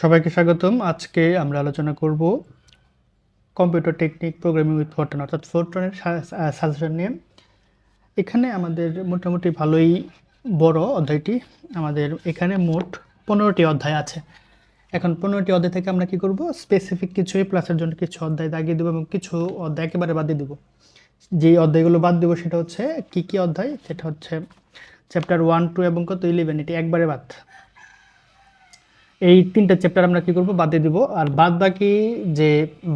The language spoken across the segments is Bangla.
সবাইকে স্বাগতম। আজকে আমরা আলোচনা করব computer technique programming with Fortran অর্থাৎ ফোরটনের সাজেশন নিয়ে। এখানে আমাদের মোটামুটি ভালোই বড় অধ্যায়টি। আমাদের এখানে মোট পনেরোটি অধ্যায় আছে। এখন পনেরোটি অধ্যায় থেকে আমরা কি করব? স্পেসিফিক কিছু প্লাসের জন্য কিছু অধ্যায় দাগিয়ে দেবো এবং কিছু অধ্যায় একেবারে বাদ দিয়ে দেবো। যেই অধ্যায়গুলো বাদ দেবো সেটা হচ্ছে কি কি অধ্যায়? সেটা হচ্ছে চ্যাপ্টার ওয়ান টু এবং কত? ইলেভেন এটি একবারে বাদ। এই তিনটা চ্যাপ্টার আমরা কি করব? বাদ দিয়ে দিব। আর বাদ বাকি যে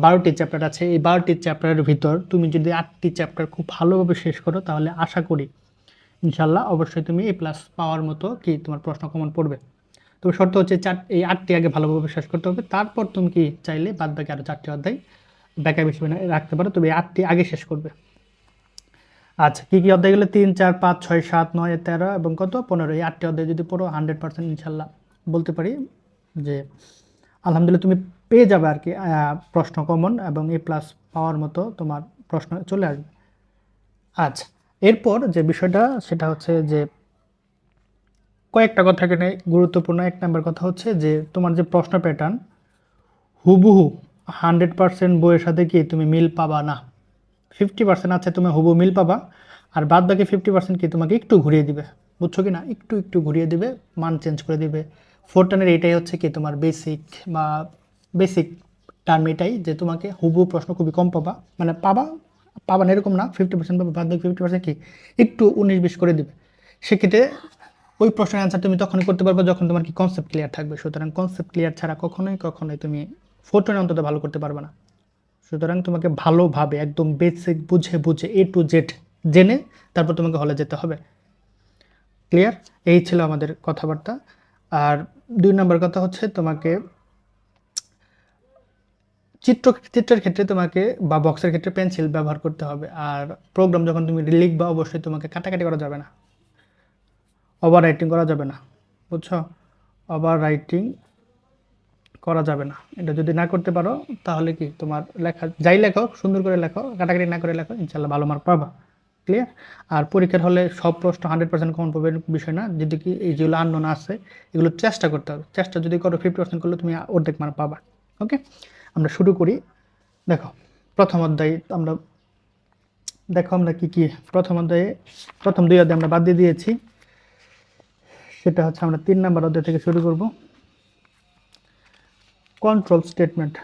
বারোটি চ্যাপ্টার আছে, এই বারোটি চ্যাপ্টারের ভিতর তুমি যদি আটটি চ্যাপ্টার খুব ভালোভাবে শেষ করো, তাহলে আশা করি ইনশাল্লাহ অবশ্যই তুমি এ প্লাস পাওয়ার মতো কি তোমার প্রশ্ন কমন পড়বে। তবে শর্ত হচ্ছে চার, এই আটটি আগে ভালোভাবে শেষ করতে হবে। তারপর তুমি কি চাইলে বাদ বাকি আরও চারটি অধ্যায় ব্যাকআপ হিসেবে রাখতে পারো। তবে আটটি আগে শেষ করবে। আচ্ছা কী কী অধ্যায়গুলো তিন, চার, পাঁচ, ছয়, সাত, নয়, তেরো এবং কত? পনেরো। এই আটটি অধ্যায় যদি পড়ো হান্ড্রেড পার্সেন্ট ইনশাল্লাহ বলতে পারি। যে আলহামদুলিল্লাহ তুমি পেয়ে যাবে আর কি প্রশ্ন কমন এবং এ প্লাস পাওয়ার মতো তোমার প্রশ্ন চলে আসবে। আচ্ছা এরপর যে বিষয়টা, সেটা হচ্ছে যে কয়েকটা কথা এখানে গুরুত্বপূর্ণ। এক নম্বর কথা হচ্ছে যে তোমার যে প্রশ্ন প্যাটার্ন হুবহু হান্ড্রেড পার্সেন্ট বইয়ের সাথে কি তুমি মিল পাবা না? ফিফটি পার্সেন্ট আছে, তুমি হুবু মিল পাবা। আর বাদ বাকি ফিফটি পার্সেন্ট কি তোমাকে একটু ঘুরিয়ে দিবে? বুঝছ কি না? একটু একটু ঘুরিয়ে দিবে, মান চেঞ্জ করে দিবে। ফোর টানের এটাই হচ্ছে কি তোমার বেসিক বা বেসিক টার্ম এটাই যে তোমাকে হুবহু প্রশ্ন খুবই কম পাবা। মানে পাবা পাবা না এরকম না ফিফটি পার্সেন্ট পাবা, বাদ ফিফটি পার্সেন্ট কি? একটু উনিশ বিশ করে দিবে। সেক্ষেত্রে ওই প্রশ্নের অ্যান্সার তুমি তখনই করতে পারবে যখন তোমার কি কনসেপ্ট ক্লিয়ার থাকবে। সুতরাং কনসেপ্ট ক্লিয়ার ছাড়া কখনোই কখনোই তুমি ফোরটনে অন্তত ভালো করতে পারবে না। সুতরাং তোমাকে ভালোভাবে একদম বেসিক বুঝে বুঝে এ টু জেড জেনে তারপর তোমাকে হলে যেতে হবে। ক্লিয়ার এই ছিল আমাদের কথাবার্তা। আর দুই নম্বর কথা হচ্ছে তোমাকে চিত্র চিত্রের ক্ষেত্রে তোমাকে বা বক্সের ক্ষেত্রে পেন্সিল ব্যবহার করতে হবে। আর প্রোগ্রাম যখন তুমি লিখবা অবশ্যই তোমাকে কাটাকাটি করা যাবে না। ওভার রাইটিং করা যাবে না, বুঝছ? ওভার রাইটিং করা যাবে না। এটা যদি না করতে পারো, তাহলে কি তোমার লেখা, যাই লেখো সুন্দর করে লেখো, কাটাকাটি না করে লেখো, ইনশাল্লাহ ভালো মার্ক পাবা। ক্লিয়ার আর পরীক্ষার হলে সব প্রশ্ন হান্ড্রেড পার্সেন্ট কমন পাবে বিষয় না। যদি কি এই যেগুলো আননোন আছে, এগুলো চেষ্টা করতে হবে। চেষ্টা যদি করো ফিফটি পার্সেন্ট করলে তুমি অর্ধেক মার্ক পাবা। ওকে আমরা শুরু করি। দেখো, প্রথম অধ্যায় আমরা দেখো আমরা কি কি প্রথম অধ্যায়ে, প্রথম দুই অধ্যায় আমরা বাদ দিয়ে দিয়েছি। সেটা হচ্ছে আমরা তিন নাম্বার অধ্যায় থেকে শুরু করব। কন্ট্রোল স্টেটমেন্ট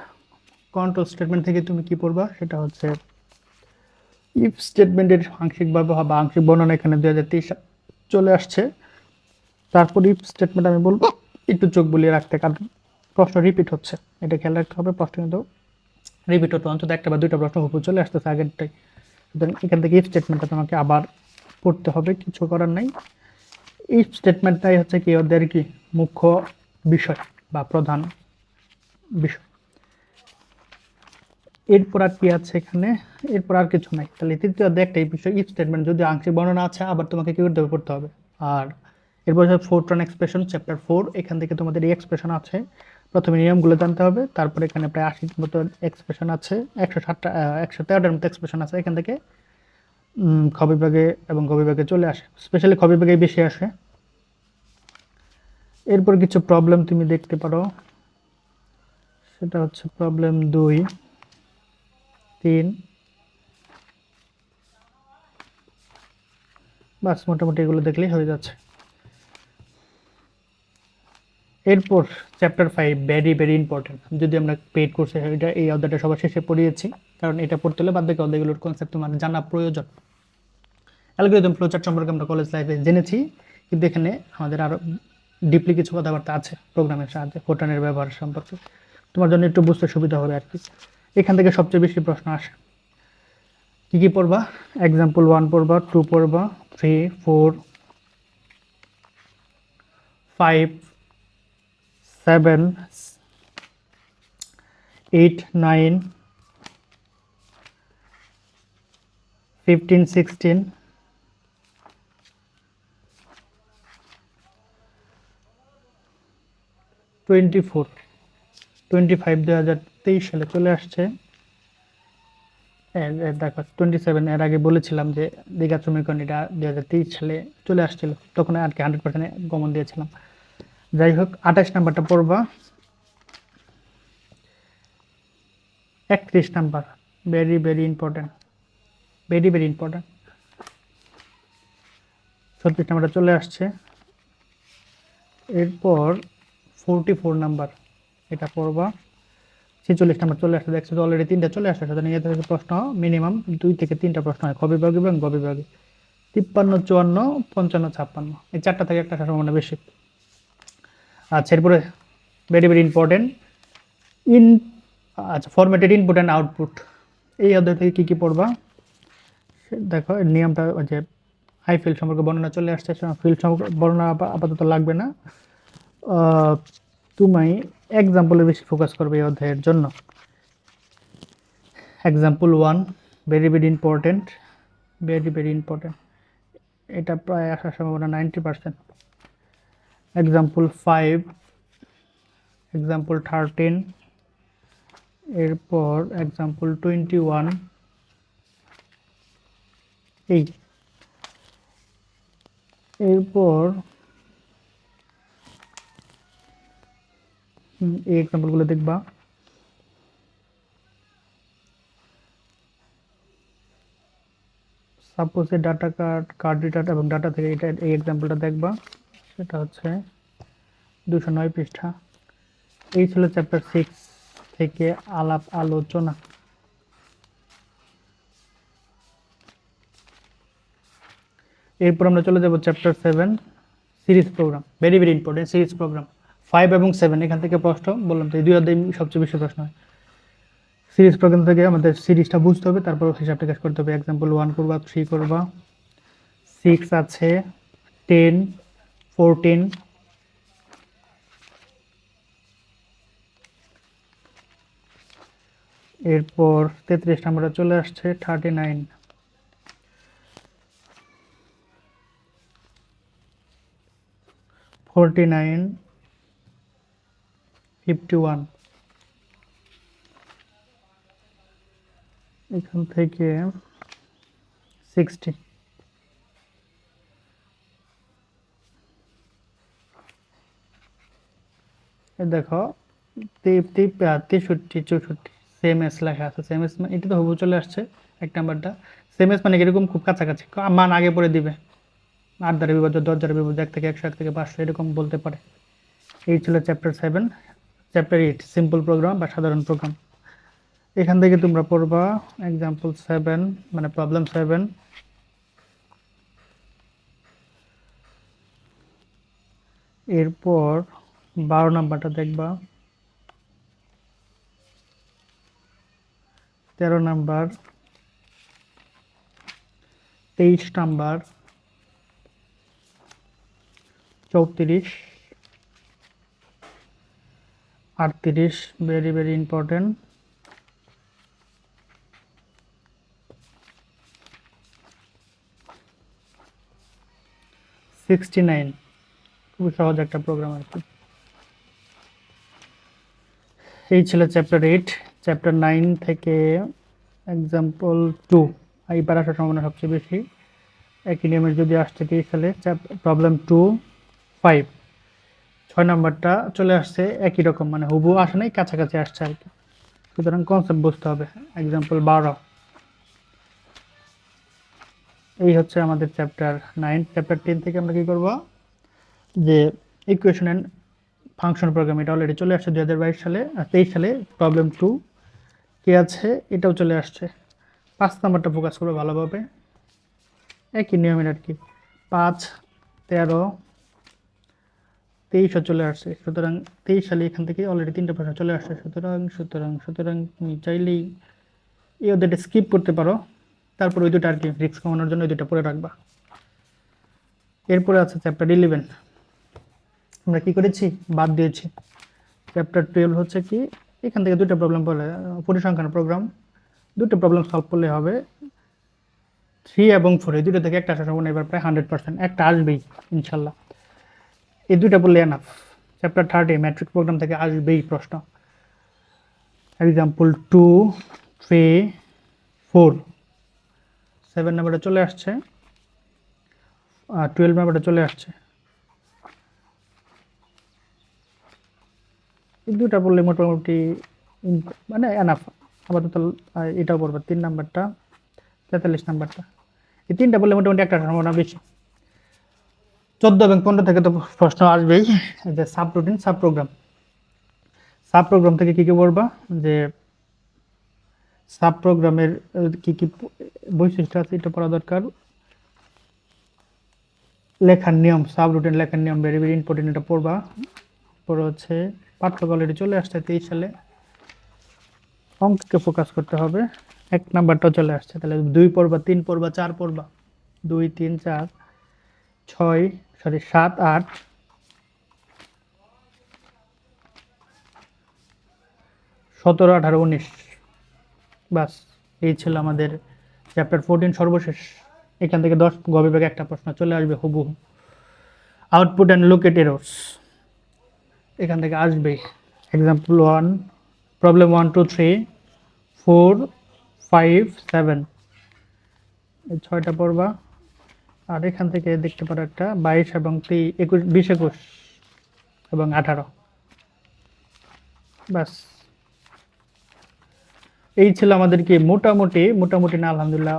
কন্ট্রোল স্টেটমেন্ট থেকে তুমি কি পড়বা? সেটা হচ্ছে ইফ স্টেটমেন্টের আংশিক ব্যবহার বা আংশিক বর্ণনা এখানে দু হাজার তেইশ চলে আসছে। তারপর ইফ স্টেটমেন্ট আমি বলব, একটু চোখ বুলিয়ে রাখতে, কারণ প্রশ্ন রিপিট হচ্ছে। এটা খেয়াল রাখতে হবে, প্রশ্ন কিন্তু রিপিট হতো অন্তত একটা বা দুইটা প্রশ্ন হুবহু চলে আসতেছে আগেরটাই সুতরাং এখান থেকে ইফ স্টেটমেন্টটা তোমাকে আবার পড়তে হবে, কিছু করার নাই। ইফ স্টেটমেন্টটাই হচ্ছে কি, ওদের কি মুখ্য বিষয় বা প্রধান বিষয়। এরপর আর কি আছে এখানে? এরপর আর কিছু নাই। তাহলে তৃতীয় অধ্যায় এই বিষয় ইফ স্টেটমেন্ট যদি আংশিক বর্ণনা আছে, আবার তোমাকে কি করতে হবে? পড়তে হবে। আর এরপর হচ্ছে Fortran expression chapter four এখান থেকে তোমাদের এই এক্সপ্রেশন আছে। প্রথমে নিয়মগুলো জানতে হবে, তারপর এখানে প্রায় আশির মতো এক্সপ্রেশন আছে, একশো ষাটটা একশো তেরোটার মতো এক্সপ্রেশন আছে এখান থেকে। খবিভাগে এবং গ বিভাগে চলে আসে। স্পেশালি খবিভাগে বেশি আসে। এরপর কিছু প্রবলেম তুমি দেখতে পারো। সেটা হচ্ছে প্রবলেম দুই। তিন। বাস, মোটামুটি এগুলো দেখলেই হয়ে যাচ্ছে। এরপর chapter five very very important যদি আমরা পেড কোর্সে এটা, এই অধ্যায়টা সবার শেষে পড়িয়েছি, কারণ এটা পড়তে হলে বাদ বাকি অধ্যায়গুলোর কনসেপ্ট তোমার জানা প্রয়োজন। অ্যালগোরিদম ফ্লোচার্ট সম্পর্কে আমরা কলেজ লাইফে জেনেছি, কিন্তু এখানে আমাদের আরও ডিপলি কিছু কথাবার্তা আছে প্রোগ্রামের সাহায্যে ফোটানের ব্যবহার সম্পর্কে। তোমার জন্য একটু বুঝতে সুবিধা হবে আর কি। এখান থেকে সবচেয়ে বেশি প্রশ্ন আসে। কী কী পড়বা? এক্সাম্পল ওয়ান পড়বা টু পড়বা three four five seven eight nine fifteen sixteen twenty four twenty five দু হাজার তেইশ সালে চলে আসছে। দেখো টোয়েন্টি সেভেন এর আগে বলেছিলাম যে দীঘা সমীকরণ এটা দু হাজার তেইশ সালে চলে আসছিল। তখন আর কি হান্ড্রেড পার্সেন্ট গমন দিয়েছিলাম। যাই হোক, আঠাশ নাম্বারটা পড়বা। একত্রিশ number very very important very very important ছত্রিশ নাম্বারটা চলে আসছে। এরপর ফোরটি ফোর নাম্বার। এটা পড়বা। ছেচল্লিশ নাম্বার চলে আসছে দেখছ অলরেডি তিনটা চলে আসছে। সুতরাং এ থেকে প্রশ্ন মিনিমাম দুই থেকে তিনটা প্রশ্ন হয়। বিভাগে এবং গ বিভাগে তিপ্পান্ন, চুয়ান্ন, পঞ্চান্ন, ছাপ্পান্ন। এই চারটা থেকে একটা সম্ভাবনা বেশি। আচ্ছা এরপরে ভেরি ভেরি ইম্পর্টেন্ট ইন আচ্ছা ফরম্যাটেড ইনপুট অ্যান্ড আউটপুট এই অধ্যায় থেকে কী কী পড়বা? দেখো নিয়মটা যে হাই ফিল্ড সম্পর্কে বর্ণনা চলে আসছে। ফিল্ড সম্পর্কে বর্ণনা আপাতত লাগবে না। তুমি এক্সাম্পলে বেশি ফোকাস করবে এই অধ্যায়ের জন্য। Example one very very important very very important এটা প্রায় আসার সম্ভাবনা ninety percent example five example thirteen এরপর এক্সাম্পল টোয়েন্টি ওয়ান এই। এরপর এই এক্সাম্পলগুলো দেখবা। Suppose a data card card return এবং ডাটা থেকে এটা এই এক্সাম্পলটা দেখবা। সেটা হচ্ছে দুশো নয় পৃষ্ঠা। এই ছিল চ্যাপ্টার সিক্স থেকে আলাপ আলোচনা। এরপর আমরা চলে যাব chapter seven series program very very important series program five এবং সেভেন এখান থেকে প্রশ্ন বললাম তো এই দুই অধ্যায় সবচেয়ে বেশি প্রশ্ন হয়। সিরিজ প্রোগ্রাম থেকে আমাদের সিরিজটা বুঝতে হবে, তারপর হিসাব টিকাস করতে হবে। এক্সাম্পল ওয়ান করবা থ্রি করবা। সিক্স আছে টেন ফোরটিন এরপর তেত্রিশ নাম্বারটা চলে আসছে thirty nine forty nine fifty one এখান থেকে সিক্সটি দেখো তেষট্টি, চৌষট্টি সেম এস লেখা আছে। সেম এস মানে এটা তো হবু চলে আসছে এক নাম্বারটা। সেম এস মানে এরকম খুব কাছাকাছি। মান আগে পরে দিবে। আট দ্বারা বিভাজ্য দশ দ্বারা বিভাজ্য এক থেকে একশো, এক থেকে পাঁচশো, এরকম বলতে পারে। এই ছিল chapter seven chapter eight simple program বা সাধারণ প্রোগ্রাম এখান থেকে তোমরা পড়বা এক্সাম্পল সেভেন মানে প্রবলেম সেভেন এরপর বারো নাম্বারটা দেখবা। তেরো নাম্বার, তেইশ নাম্বার, চৌত্রিশ আটত্রিশ very very important sixty nine খুবই সহজ একটা প্রোগ্রাম আর কি। এই ছিল চ্যাপ্টার এইট চ্যাপ্টার নাইন থেকে এক্সাম্পল টু এইবার আসার সম্ভাবনা সবচেয়ে বেশি। একই নিয়মের যদি আসছে তেইশ সালে প্রবলেম টু ফাইভ ছয় নাম্বারটা চলে আসছে, একই রকম মানে হুবু আসে নাই, কাছাকাছি আসছে আর কি। সুতরাং কনসেপ্ট বুঝতে হবে। এক্সাম্পল বারো। এই হচ্ছে আমাদের চ্যাপ্টার নাইন চ্যাপ্টার টেন থেকে আমরা কি করব? যে ইকুয়েশন অ্যান্ড ফাংশন প্রোগ্রাম এটা অলরেডি চলে আসছে দু হাজার বাইশ সালে, আর তেইশ সালে প্রবলেম টু কি আছে? এটাও চলে আসছে। পাঁচ নাম্বারটা ফোকাস করবে ভালোভাবে। একই নিয়মের আর কি। পাঁচ, তেরো তেইশও চলে আসছে। সুতরাং তেইশ সালে এখান থেকে অলরেডি তিনটা প্রশ্ন চলে আসছে। সুতরাং সুতরাং সুতরাং তুমি চাইলেই এই অধ্যায়টা স্কিপ করতে পারো। তারপর ওই দুটো আর কি রিক্স কমানোর জন্য ওই দুটো পরে রাখবা। এরপরে আছে চ্যাপ্টার ইলেভেন আমরা কি করেছি? বাদ দিয়েছি। চ্যাপ্টার টুয়েলভ হচ্ছে কি, এখান থেকে দুটো প্রবলেম বলে, পরিসংখ্যান প্রোগ্রাম দুটো প্রবলেম সলভ করলে হবে থ্রি এবং ফোর এই দুটো থেকে একটা আসার সম্ভাবনা এবার প্রায় হান্ড্রেড পার্সেন্ট একটা আসবেই, ইনশাল্লাহ। এই দুইটা বললে enough chapter thirty matrix program থেকে আসবেই প্রশ্ন। Example two three four seven নাম্বারটা চলে আসছে। টুয়েলভ নাম্বারটা চলে আসছে। এই দুটা বললে মোটামুটি মানে এনাফ আপাতত এটাও পড়বা তিন নাম্বারটা তেতাল্লিশ নাম্বারটা এই তিনটা বললে মোটামুটি একটা সম্ভাবনা বেশি। চোদ্দ এবং পনেরো থেকে তো প্রশ্ন আসবেই। যে subroutine subprogram subprogram থেকে কী কী পড়বা? যে সাব প্রোগ্রামের কী কী বৈশিষ্ট্য আছে এটা পড়া দরকার। লেখার নিয়ম সাব রুটিন লেখার নিয়ম ভেরি ভেরি ইম্পর্টেন্ট এটা পড়বা। পরে হচ্ছে পাঠ্যক অলরেডি চলে আসছে তেইশ সালে। অঙ্ককে ফোকাস করতে হবে। এক নাম্বারটাও চলে আসছে। তাহলে দুই পড়বা, তিন পড়বা, চার পড়বা। দুই, তিন, চার। ছয়, সরি, সাত, আট। সতেরো, আঠারো, উনিশ। বাস, এই ছিল আমাদের চ্যাপ্টার ফোরটিন সর্বশেষ। এখান থেকে দশ, গ বিভাগে একটা প্রশ্ন চলে আসবে, হুবহু। আউটপুট অ্যান্ড লোকেট এরোস এখান থেকে আসবে। Example one problem one two three four five seven ছয়টা পড়বা। আর এখান থেকে দেখতে পারো একটা বাইশ এবং একুশ, বিশ একুশ এবং আঠারো। ব্যাস। এই ছিল আমাদের কি মোটামুটি মোটামুটি না, আলহামদুলিল্লাহ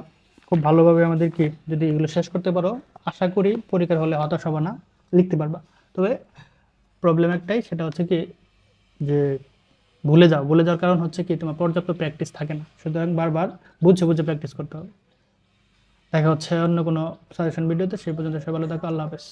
খুব ভালোভাবে আমাদের কি যদি এগুলো শেষ করতে পারো, আশা করি পরীক্ষার হলে হতাশ হবে না, লিখতে পারবা। তবে প্রবলেম একটাই, সেটা হচ্ছে কি যে ভুলে যাও। ভুলে যাওয়ার কারণ হচ্ছে কি তোমার পর্যাপ্ত প্র্যাকটিস থাকে না। সুতরাং বারবার বুঝে বুঝে প্র্যাকটিস করতে হবে। দেখা হচ্ছে অন্য কোনো সাজেশন ভিডিওতে সেই পর্যন্ত সবাই ভালো থাকো আল্লাহ হাফেজ।